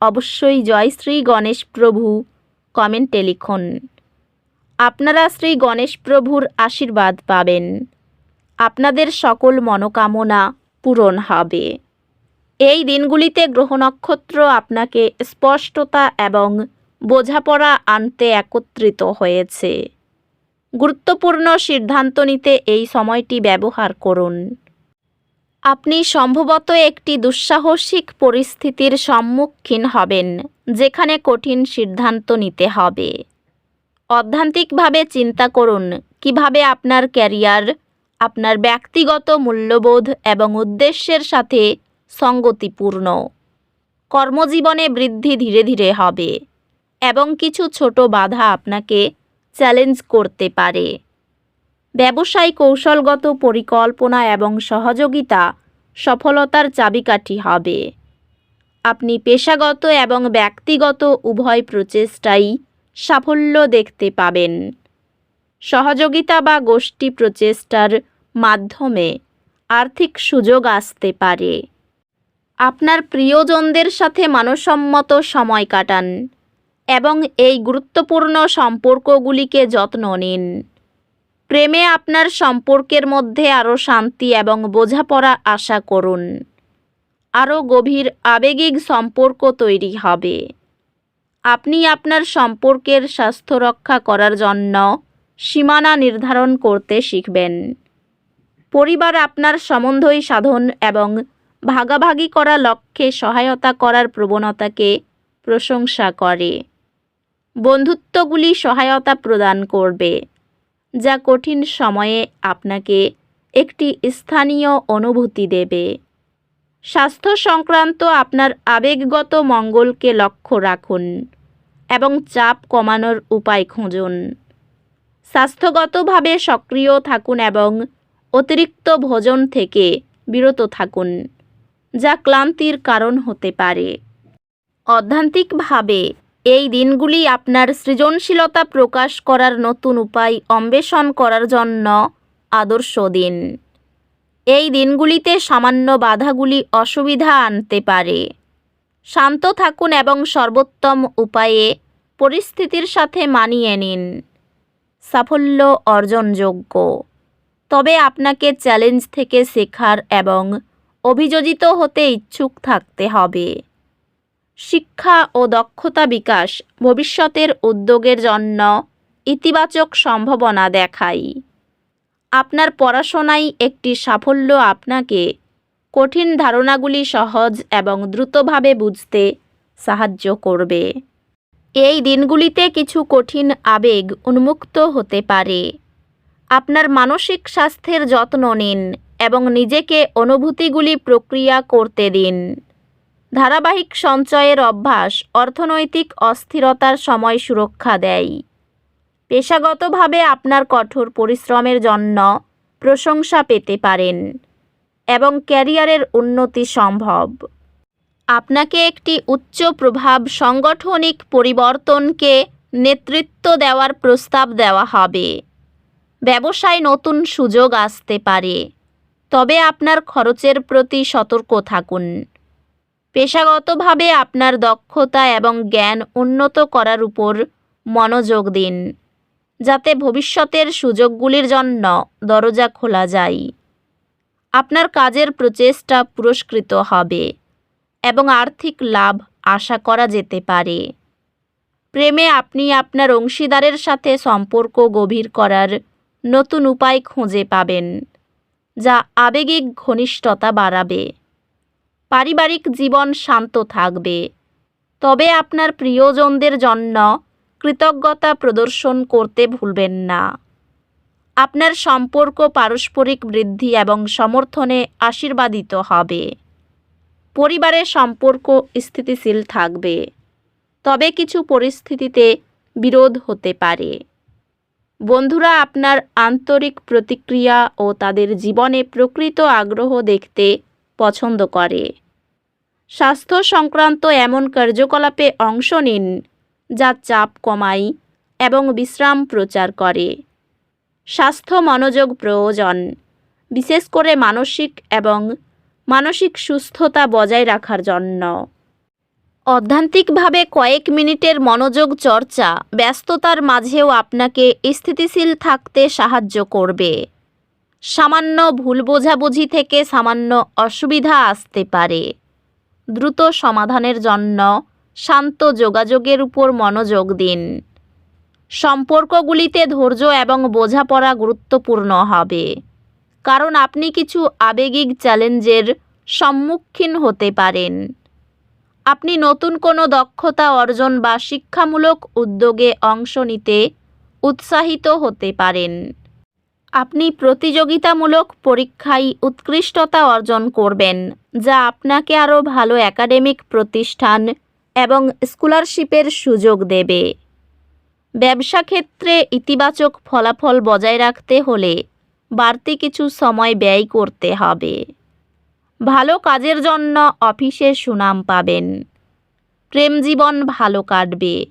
অবশ্যই জয় শ্রী গণেশ প্রভু। কমেন্টে লিখুন, আপনারা শ্রী গণেশ প্রভুর আশীর্বাদ পাবেন। আপনাদের সকল মনোকামনা পূরণ হবে। এই দিনগুলিতে গ্রহ নক্ষত্র আপনাকে স্পষ্টতা এবং বোঝাপড়া আনতে একত্রিত হয়েছে। গুরুত্বপূর্ণ সিদ্ধান্ত নিতে এই সময়টি ব্যবহার করুন। আপনি সম্ভবত একটি দুঃসাহসিক পরিস্থিতির সম্মুখীন হবেন, যেখানে কঠিন সিদ্ধান্ত নিতে হবে। অধ্যান্তিকভাবে চিন্তা করুন, কীভাবে আপনার ক্যারিয়ার, আপনার ব্যক্তিগত মূল্যবোধ এবং উদ্দেশ্যের সাথে সঙ্গতিপূর্ণ। কর্মজীবনে বৃদ্ধি ধীরে ধীরে হবে এবং কিছু ছোট বাধা আপনাকে চ্যালেঞ্জ করতে পারে। ব্যবসায় কৌশলগত পরিকল্পনা এবং সহযোগিতা সফলতার চাবিকাঠি হবে। আপনি পেশাগত এবং ব্যক্তিগত উভয় প্রচেষ্টাই সাফল্য দেখতে পাবেন। সহযোগিতা বা গোষ্ঠী প্রচেষ্টার মাধ্যমে আর্থিক সুযোগ আসতে পারে। আপনার প্রিয়জনদের সাথে মানসম্মত সময় কাটান এবং এই গুরুত্বপূর্ণ সম্পর্কগুলিকে যত্ন নিন। প্রেমে আপনার সম্পর্কের মধ্যে আরও শান্তি এবং বোঝাপড়া আশা করুন। আরও গভীর আবেগিক সম্পর্ক তৈরি হবে। আপনি আপনার সম্পর্কের স্বাস্থ্য রক্ষা করার জন্য সীমানা নির্ধারণ করতে শিখবেন। পরিবার আপনার সম্বন্ধই সাধন এবং ভাগাভাগি করা লক্ষ্যে সহায়তা করার প্রবণতাকে প্রশংসা করে। বন্ধুত্বগুলি সহায়তা প্রদান করবে। যা কঠিন সময়ে আপনাকে একটি স্থানীয় অনুভূতি দেবে। স্বাস্থ্য সংক্রান্ত আপনার আবেগগত মঙ্গলকে লক্ষ্য রাখুন এবং চাপ কমানোর উপায় খুঁজুন। স্বাস্থ্যগতভাবে সক্রিয় থাকুন এবং অতিরিক্ত ভোজন থেকে বিরত থাকুন, যা ক্লান্তির কারণ হতে পারে। অধ্যান্তিকভাবে এই দিনগুলি আপনার সৃজনশীলতা প্রকাশ করার নতুন উপায় অন্বেষণ করার জন্য আদর্শ দিন। এই দিনগুলিতে সামান্য বাধাগুলি অসুবিধা আনতে পারে। শান্ত থাকুন এবং সর্বোত্তম উপায়ে পরিস্থিতির সাথে মানিয়ে নিন। সাফল্য অর্জনযোগ্য। তবে আপনাকে চ্যালেঞ্জ থেকে শেখার এবং অভিযোজিত হতে ইচ্ছুক থাকতে হবে। শিক্ষা ও দক্ষতা বিকাশ ভবিষ্যতের উদ্যোগের জন্য ইতিবাচক সম্ভাবনা দেখায়। আপনার পড়াশোনায় একটি সাফল্য আপনাকে কঠিন ধারণাগুলি সহজ এবং দ্রুতভাবে বুঝতে সাহায্য করবে। এই দিনগুলিতে কিছু কঠিন আবেগ উন্মুক্ত হতে পারে। আপনার মানসিক স্বাস্থ্যের যত্ন নিন এবং নিজেকে অনুভূতিগুলি প্রক্রিয়া করতে দিন। ধারাবাহিক সঞ্চয়ের অভ্যাস অর্থনৈতিক অস্থিরতার সময় সুরক্ষা দেয়। পেশাগতভাবে আপনার কঠোর পরিশ্রমের জন্য প্রশংসা পেতে পারেন এবং ক্যারিয়ারের উন্নতি সম্ভব। আপনাকে একটি উচ্চ প্রভাব সাংগঠনিক পরিবর্তনকে নেতৃত্ব দেওয়ার প্রস্তাব দেওয়া হবে। ব্যবসায় নতুন সুযোগ আসতে পারে। তবে আপনার খরচের প্রতি সতর্ক থাকুন। পেশাগতভাবে আপনার দক্ষতা এবং জ্ঞান উন্নত করার উপর মনোযোগ দিন, যাতে ভবিষ্যতের সুযোগগুলির জন্য দরজা খোলা যায়। আপনার কাজের প্রচেষ্টা পুরস্কৃত হবে এবং আর্থিক লাভ আশা করা যেতে পারে। প্রেমে আপনি আপনার অংশীদারের সাথে সম্পর্ক গভীর করার নতুন উপায় খুঁজে পাবেন, যা আবেগিক ঘনিষ্ঠতা বাড়াবে। পারিবারিক জীবন শান্ত থাকবে। তবে আপনার প্রিয়জনদের জন্য কৃতজ্ঞতা প্রদর্শন করতে ভুলবেন না। আপনার সম্পর্ক পারস্পরিক বৃদ্ধি এবং সমর্থনে আশীর্বাদিত হবে। পরিবারের সম্পর্ক স্থিতিশীল থাকবে। তবে কিছু পরিস্থিতিতে বিরোধ হতে পারে। বন্ধুরা, আপনার আন্তরিক প্রতিক্রিয়া ও তাদের জীবনে প্রকৃত আগ্রহ দেখতে পছন্দ করে। স্বাস্থ্য সংক্রান্ত এমন কার্যকলাপে অংশ নিন, যা চাপ কমায় এবং বিশ্রাম প্রচার করে। স্বাস্থ্য মনোযোগ প্রয়োজন, বিশেষ করে মানসিক এবং মানসিক সুস্থতা বজায় রাখার জন্য। অধ্যান্তিকভাবে কয়েক মিনিটের মনোযোগ চর্চা ব্যস্ততার মাঝেও আপনাকে স্থিতিশীল থাকতে সাহায্য করবে। সামান্য ভুল বোঝাবুঝি থেকে সামান্য অসুবিধা আসতে পারে। দ্রুত সমাধানের জন্য শান্ত যোগাযোগের উপর মনোযোগ দিন। সম্পর্কগুলিতে ধৈর্য এবং বোঝাপড়া গুরুত্বপূর্ণ হবে। কারণ আপনি কিছু আবেগিক চ্যালেঞ্জের সম্মুখীন হতে পারেন। আপনি নতুন কোনো দক্ষতা অর্জন বা শিক্ষামূলক উদ্যোগে অংশ নিতে উৎসাহিত হতে পারেন। আপনি প্রতিযোগিতামূলক পরীক্ষায় উৎকৃষ্টতা অর্জন করবেন, যা আপনাকে আরও ভালো একাডেমিক প্রতিষ্ঠান এবং স্কলারশিপের সুযোগ দেবে। ব্যবসা ক্ষেত্রে ইতিবাচক ফলাফল বজায় রাখতে হলে বাড়তি কিছু সময় ব্যয় করতে হবে। ভালো কাজের জন্য অফিসে সুনাম পাবেন। প্রেম জীবন ভালো কাটবে।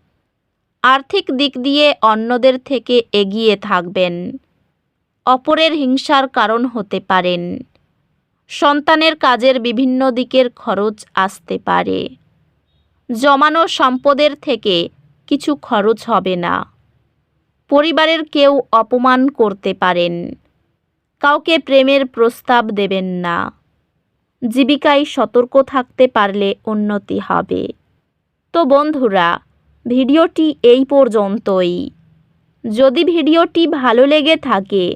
আর্থিক দিক দিয়ে অন্যদের থেকে এগিয়ে থাকবেন। অপরের হিংসার কারণ হতে পারেন। সন্তানের কাজের বিভিন্ন দিকের খরচ আসতে পারে। জমানো সম্পদের থেকে কিছু খরচ হবে না। পরিবারের কেউ অপমান করতে পারেন। কাউকে প্রেমের প্রস্তাব দেবেন না। জীবিকায় সতর্ক থাকতে পারলে উন্নতি হবে। তো বন্ধুরা, ভিডিওটি এই পর্যন্তই। যদি ভিডিওটি ভালো লেগে থাকে